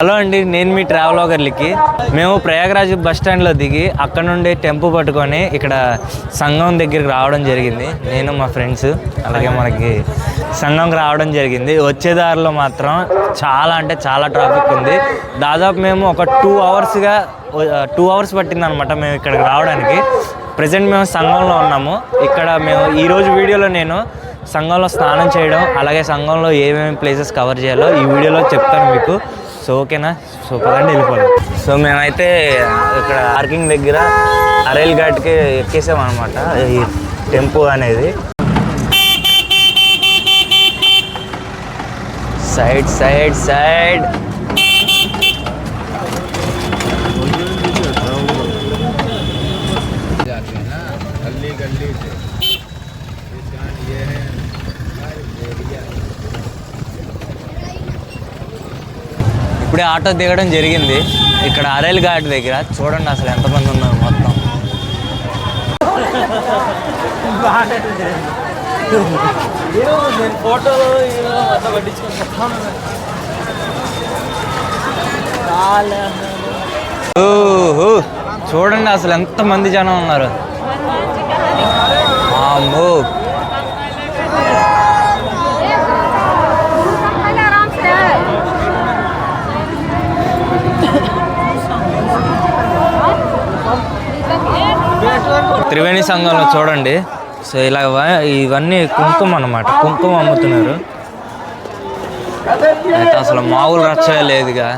Hello అండి నేను మీ ట్రావెలర్లకి మేము ప్రయాగరాజ్ బస్ స్టాండ్లో దిగి అక్కడ నుండి టెంపో పట్టుకొని ఇక్కడ సంఘం దగ్గరికి రావడం జరిగింది. నేను మా ఫ్రెండ్స్ అలాగే మనకి సంఘంకి రావడం జరిగింది. వచ్చే దారిలో మాత్రం చాలా అంటే చాలా ట్రాఫిక్ ఉంది. దాదాపు మేము ఒక టూ అవర్స్గా టూ అవర్స్ పట్టిందనమాట మేము ఇక్కడికి రావడానికి. ప్రజెంట్ మేము సంఘంలో ఉన్నాము. ఇక్కడ మేము ఈరోజు వీడియోలో నేను సంఘంలో స్నానం చేయడం అలాగే సంఘంలో ఏమేమి ప్లేసెస్ కవర్ చేయాలో ఈ వీడియోలో చెప్తాను మీకు. సో ఓకేనా? సో పదండి వెళ్ళిపోదాం. సో మేమైతే ఇక్కడ పార్కింగ్ దగ్గర అరేల్ ఘాట్కి ఎక్కేసాం అనమాట ఈ టెంపో అనేది. సైడ్ సైడ్ సైడ్ ఇప్పుడే ఆటో దిగడం జరిగింది. ఇక్కడ అరేల్ ఘాట్ దగ్గర చూడండి అసలు ఎంతమంది ఉన్నారు మొత్తం. ఓహో చూడండి అసలు ఎంతమంది జనం ఉన్నారు. అమ్మో త్రివేణి సంఘంలో చూడండి. సో ఇలా ఇవన్నీ కుంకుమ అన్నమాట. కుంకుమ అమ్ముతున్నారు. అయితే అసలు మామూలు రచ్చ లేదుగా.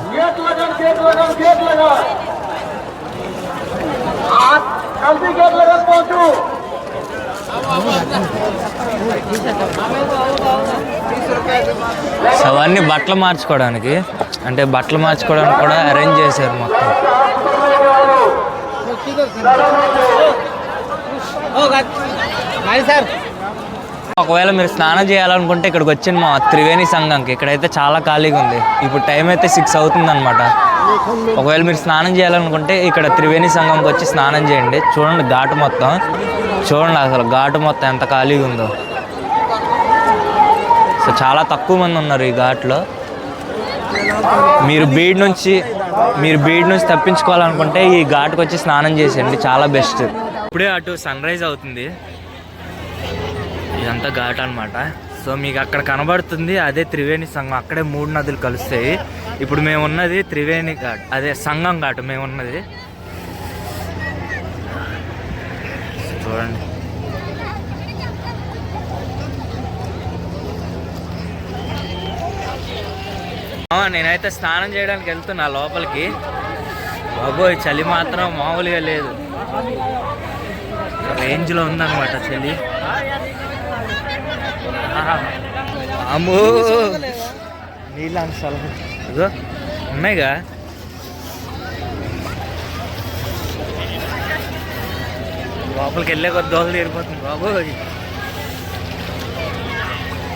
సో అవన్నీ బట్టలు మార్చుకోవడానికి అంటే బట్టలు మార్చుకోవడానికి కూడా అరేంజ్ చేశారు మొత్తం. ఒకవేళ మీరు స్నానం చేయాలనుకుంటే ఇక్కడికి వచ్చింది మా త్రివేణి సంఘంకి. ఇక్కడైతే చాలా ఖాళీగా ఉంది. ఇప్పుడు టైం అయితే సిక్స్ అవుతుంది అనమాట ఒకవేళ మీరు స్నానం చేయాలనుకుంటే ఇక్కడ త్రివేణి సంఘంకి వచ్చి స్నానం చేయండి. చూడండి ఘాటు మొత్తం. చూడండి అసలు ఘాటు మొత్తం ఎంత ఖాళీగా ఉందో. సో చాలా తక్కువ మంది ఉన్నారు ఈ ఘాట్లో. మీరు బీడ్ నుంచి మీరు బీడ్ నుంచి తప్పించుకోవాలనుకుంటే ఈ ఘాట్కి వచ్చి స్నానం చేసేయండి. చాలా బెస్ట్ ఇప్పుడే అటు సన్ రైజ్ అవుతుంది. ఇదంతా ఘాట్ అనమాట సో మీకు అక్కడ కనబడుతుంది అదే త్రివేణి సంఘం. అక్కడే మూడు నదులు కలుస్తాయి. ఇప్పుడు మేము ఉన్నది త్రివేణి ఘాట్ అదే సంఘం ఘాట్ మేము ఉన్నది చూడండి నేనైతే స్నానం చేయడానికి వెళ్తున్నా లోపలికి. బాబోయ్ చలి మాత్రం మామూలుగా లేదు. రేంజ్లో ఉందన్నమాట చలి. అమ్మో. నీళ్ళు అసలు ఇగో ఉన్నాయిగా? లోపలికి వెళ్ళే కొద్ది దోశలు తీరిపోతుంది బాబోయ్.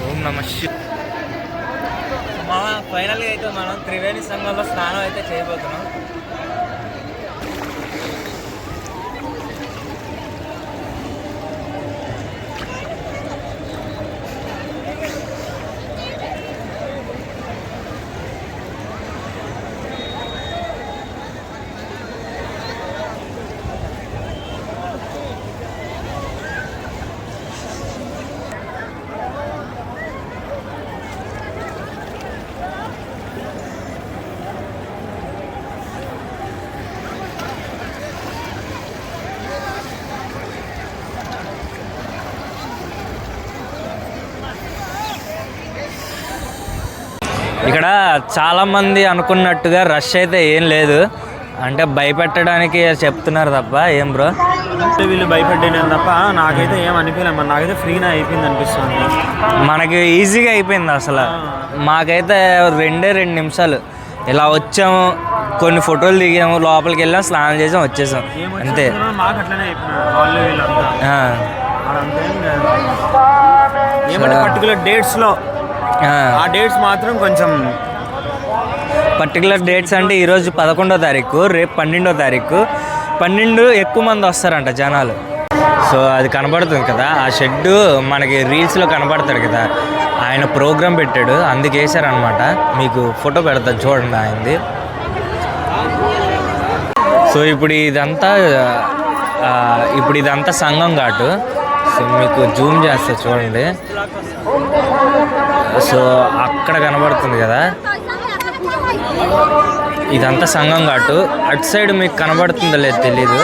ఓం నమ మా ఫైనల్గా అయితే మనం త్రివేణి సంఘంలో స్నానం అయితే చేయబోతున్నాం. ఇక్కడ చాలా మంది అనుకున్నట్టుగా రష్ అయితే ఏం లేదు. అంటే భయపెట్టడానికి చెప్తున్నారు తప్ప ఏం బ్రో వీళ్ళు భయపడ్డాను తప్ప నాకైతే ఏం అనిపించలేదు నాకైతే ఫ్రీనే అయిపోయింది అనిపిస్తుంది. మనకి ఈజీగా అయిపోయింది అసలు. మాకైతే రెండే రెండు నిమిషాలు. ఇలా వచ్చాము కొన్ని ఫోటోలు దిగాము లోపలికి వెళ్ళాం స్నానం చేసాం వచ్చేసాం. అంతే. పర్టికులర్ డేట్స్లో ఆ. డేట్స్ మాత్రం కొంచెం పర్టికులర్ డేట్స్ అంటే ఈరోజు పదకొండో తారీఖు రేపు పన్నెండో తారీఖు. పన్నెండు ఎక్కువ మంది వస్తారంట జనాలు. సో అది కనబడుతుంది కదా. ఆ షెడ్ మనకి రీల్స్లో కనబడతాడు కదా. ఆయన ప్రోగ్రామ్ పెట్టాడు అందుకు వేసారనమాట మీకు ఫోటో పెడతాను చూడండి ఆయనది. సో ఇప్పుడు ఇదంతా ఇప్పుడు ఇదంతా సంగం ఘాటు సో మీకు జూమ్ చేస్తా చూడండి. సో అక్కడ కనబడుతుంది కదా? ఇదంతా సంఘం ఘాటు. అటు సైడ్ మీకు కనబడుతుందో లేదు తెలీదు.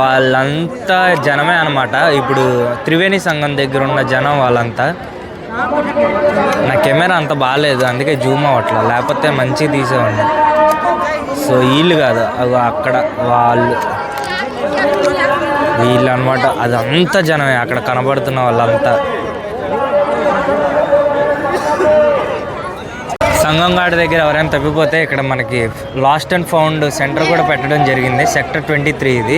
వాళ్ళంతా జనమే అనమాట ఇప్పుడు త్రివేణి సంఘం దగ్గర ఉన్న జనం వాళ్ళంతా. నా కెమెరా అంత బాగాలేదు అందుకే జూమ్ అవ్వట్లా లేకపోతే మంచిగా తీసేవాడిని. సో వీళ్ళు కాదు అక్కడ వాళ్ళు. వీళ్ళు అనమాట అదంతా జనమే. అక్కడ కనబడుతున్న వాళ్ళంతా. సంగం ఘాట్ దగ్గర ఎవరైనా తప్పిపోతే ఇక్కడ మనకి లాస్ట్ అండ్ ఫౌండ్ సెంటర్ కూడా పెట్టడం జరిగింది. సెక్టర్ ట్వంటీ త్రీ ఇది.